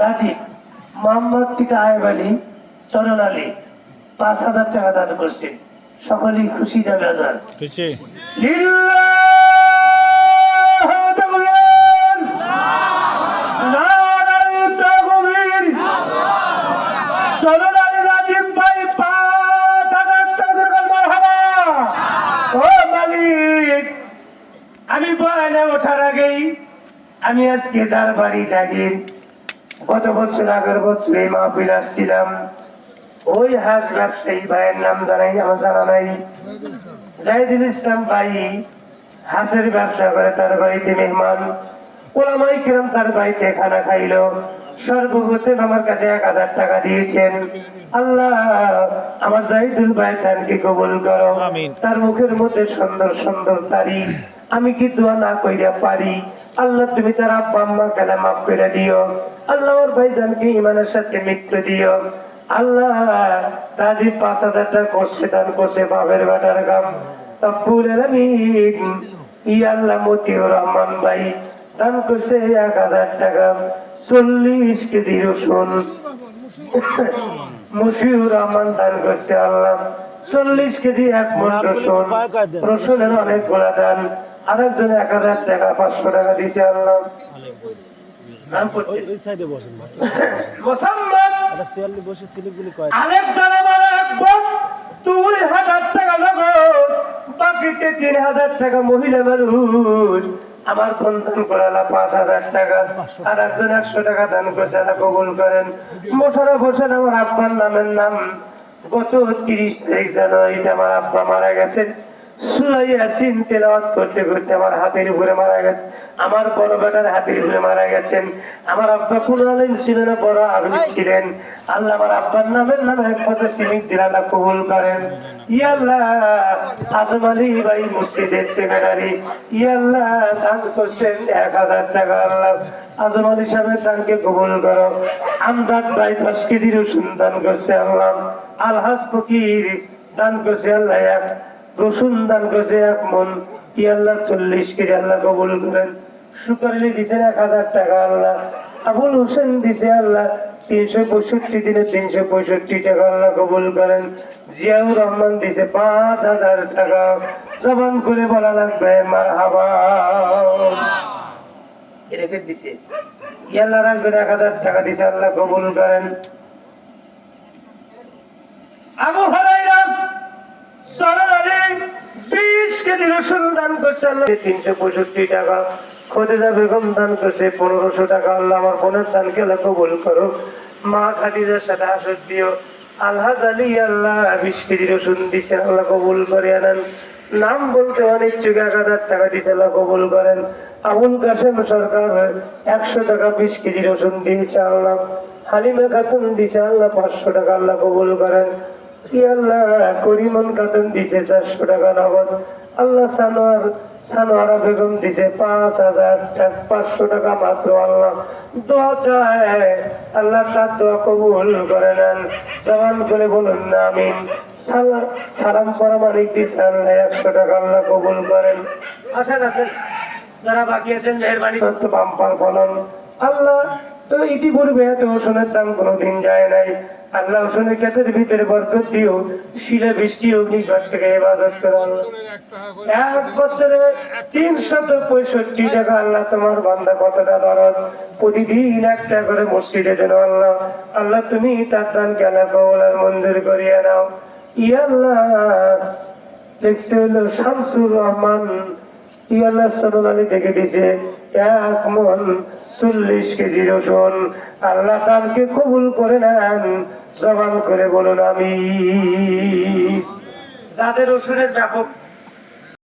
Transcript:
রাজীব মোহাম্মদ পিতা আয়েব আলী চরণ আলী পাঁচ হাজার টাকা দান করছে। সকলেই খুশি যাবে আজার খুশি? আমি বয়ানে ওঠার আগেই আমি আজকে যার বাড়ি থাকি গত বছর আগের বছর এই মাহফিল আসছিলাম? ওই হাঁস ব্যবসায়ী ভাইয়ের নাম জানাই আমার জানা নাই। জাহিদুল ইসলাম ভাই হাঁসের ব্যবসা করে তার বাড়িতে মেহমান। ওলামাই কিরম তার বাড়িতে খানা খাইলো। সর্বপ্রথম আমার কাছে এক হাজার টাকা দিয়েছেন। আল্লাহ আমার জাহিদুল ভাই তানকে কবুল করো। তার মুখের মধ্যে সুন্দর সুন্দর তারিখ। আমি কি দোয়া না কইরা পারি? আল্লাহ তুমি তার আব্বা আম্মা কেন মাফ করে দিও। আল্লাহ ওর ভাইজানকে ইমানের সাথে মৃত্যু দিও। আল্লাহ রাজীব পাঁচ হাজার টাকা করছে দান করছে বাবের বেটার গাম। আলামিন ই আল্লাহ মতিউর রহমান ভাই দান করছে এক হাজার টাকা। চল্লিশ কেজি রসুন। মুশিউর রহমান দান করছে আল্লাহ। চল্লিশ কেজি এক রসুন। রসুনের অনেক গোলা দান আরেকজন এক হাজার টাকা পাঁচশো টাকা দিছে আল্লাহ। দুই হাজার টাকা নগদ বাকিতে তিন হাজার টাকা মহিলা মানুষ। আমার বন্ধন করালা পাঁচ হাজার টাকা। আর একজন একশো টাকা দান করছে কবুল করেন। মোশারফ হোসেন আমার আব্বার নামের নাম। গত তিরিশ তারিখ জানুয়ারিতে আমার আব্বা মারা গেছে সুলাই ইয়াসিন তেলাওয়াত করতে করতে আমার হাতের উপরে মারা গেছে। আমার বড় বেটার হাতের উপরে মারা গেছেন। আমার আব্বা কোন আলেম ছিলেন না বড় আলেম ছিলেন। আল্লাহ আমার আব্বার নামের নামে একমাত্র সিমিক দিলাটা কবুল করেন। ইয়াল্লাহ আজম আলী ভাই মসজিদের সেক্রেটারি। ইয়াল্লাহ দান করছেন এক হাজার টাকা আল্লাহ। আজম আলী সাহেবের দানকে কবুল করো। আমদাদ ভাই দশ কেজি রসুন দান করছে আল্লাহ। আলহাজ ফকির, দান করছে আল্লাহ এক, রসুন দান করছে এক মন। কি আল্লাহ চল্লিশ কেজি আল্লাহ কবুল করেন। সুকারলি দিছে এক হাজার টাকা আল্লাহ। আবুল হোসেন দিছে আল্লাহ তিনশো পঁয়ষট্টি দিনে তিনশো পঁয়ষট্টি টাকা আল্লাহ কবুল করেন। জিয়াউর রহমান দিছে পাঁচ হাজার টাকা। জবান করে বলা লাগবে মার হাবা এটাকে দিছে। ইয়াল্লাহ একজন এক হাজার টাকা দিছে আল্লাহ কবুল করেন। আবু নাম বলতে অনেক চুক এক হাজার টাকা আল্লাহ কবুল করেন। আবুল কাসেম সরকার একশো টাকা বিশ কেজি রসুন দিয়েছে, আল্লাহ। হালিমা খাতুন দিছে, আল্লাহ পাঁচশো টাকা, আল্লাহ কবুল করেন। আল্লাহ করিমন খাতুন দিছে চারশো টাকা নগদ। আল্লাহ সানোয়ার সানোয়ারা বেগম দিছে পাঁচ হাজার পাঁচশো টাকা মাত্র আল্লাহ। দোয়া চায় আল্লাহ তার দোয়া কবুল করে নেন। জবান করে বলুন না আমিন। সালাম করা দিছে আল্লাহ একশো টাকা আল্লাহ কবুল করেন। আসেন আসেন। যারা বাকি আছেন মেহরবানি। সত্য বাম্পার বলুন আল্লাহ তো ইতিপূর্বে এত ওষুধের দাম কোনোদিন যায় নাই। আল্লাহ ওষুধের ক্ষেতের ভিতরে বরকত দিও, শিলে বৃষ্টি অগ্নিঘট থেকে হেফাজত করে। এক বছরে তিনশত পঁয়ষট্টি টাকা আল্লাহ তোমার বান্দা কতটা দরদ? প্রতিদিন একটা করে মসজিদে যেন আল্লাহ আল্লাহ তুমি তার দান কেন কবলার মঞ্জুর করিয়ে নাও। ইয়াল্লাহ দেখছে হলো শামসুর রহমান ইয়াল্লাহ সোনালি থেকে দিছে, এক মন চল্লিশ কেজি রসুন। আল্লাহ তাকে কবুল করে নেন। জবান করে বলুন আমি যাদের রসুনের ব্যাপক